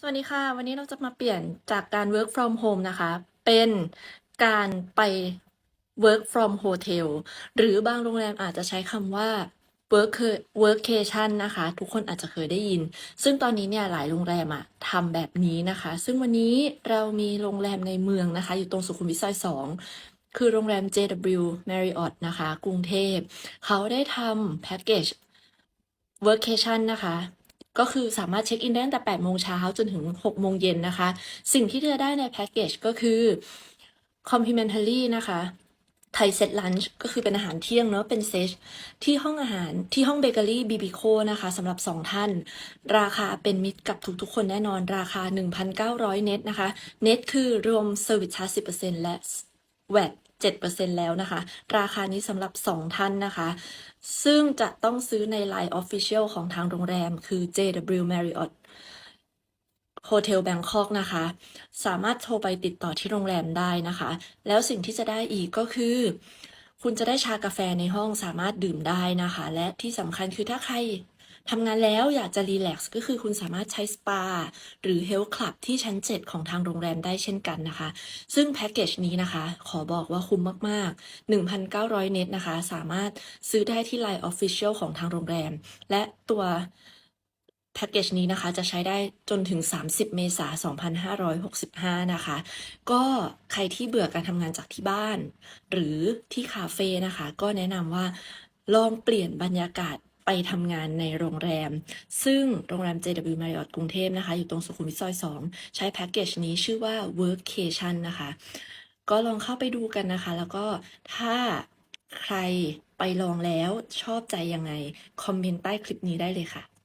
สวัสดีค่ะ วันนี้เราจะมาเปลี่ยนจากการ work from home นะคะ เป็นการไป work from hotel หรือบางโรงแรมอาจจะใช้คำว่า work workcation นะคะ ทุกคนอาจจะเคยได้ยิน ซึ่งตอนนี้เนี่ยหลายโรงแรมอะทำแบบนี้นะคะ ซึ่งวันนี้เรามีโรงแรมในเมืองนะคะ อยู่ตรงสุขุมวิทซอยสองคือโรงแรม JW Marriott นะคะ กรุงเทพ เขาได้ทำแพ็กเกจ workcation นะคะ ก็คือสามารถเช็คอินได้ตั้งแต่8โมงเช้าจนถึง6โมงเย็นนะคะ สิ่งที่จะได้ในแพ็กเกจก็คือ complimentary นะคะไทยเซตลันช์ก็คือเป็นอาหารเที่ยงเนาะเป็นเซตที่ห้องอาหารที่ห้องเบเกอรี่บีบีโคนะคะสำหรับ 2 ท่าน ราคาเป็นมิตรกับทุกๆ คนแน่นอนราคา 1,900 เน็ตนะคะ เน็ตคือรวมเซอร์วิสชาร์จ10%และแวด 7%แล้วนะคะ ราคานี้สำหรับ 2 ท่านนะคะ ซึ่งจะต้องซื้อใน Line Official ของทางโรงแรม คือ JW Marriott Hotel Bangkok นะคะ สามารถโทรไปติดต่อที่โรงแรมได้นะคะ แล้วสิ่งที่จะได้อีกก็คือ คุณจะได้ชากาแฟในห้องสามารถดื่มได้นะคะ และที่สำคัญคือถ้าใคร ทำงานแล้วอยากจะรีแลกซ์ก็คือคุณสามารถใช้สปาหรือเฮลท์คลับที่ชั้น 7 ของทางโรงแรมได้เช่นกันนะคะ ซึ่งแพ็กเกจนี้นะคะ ขอบอกว่าคุ้มมาก ๆ 1,900 เนตนะคะ สามารถซื้อได้ที่ Line Official ของทางโรงแรม และตัวแพ็กเกจนี้นะคะจะใช้ได้จนถึง 30 เมษายน 2565 นะคะ ก็ใครที่เบื่อการทำงานจากที่บ้าน หรือที่คาเฟ่นะคะ ก็แนะนำว่าลองเปลี่ยนบรรยากาศ ไปทำงานในโรงแรม ซึ่งโรงแรม JW Marriott กรุงเทพนะคะ อยู่ตรงสุขุมวิทซอย 2 ใช้แพ็กเกจนี้ชื่อว่า Workcation นะคะ ก็ลองเข้าไปดูกันนะคะ แล้วก็ถ้าใครไปลองแล้วชอบใจยังไง คอมเมนต์ใต้คลิปนี้ได้เลยค่ะ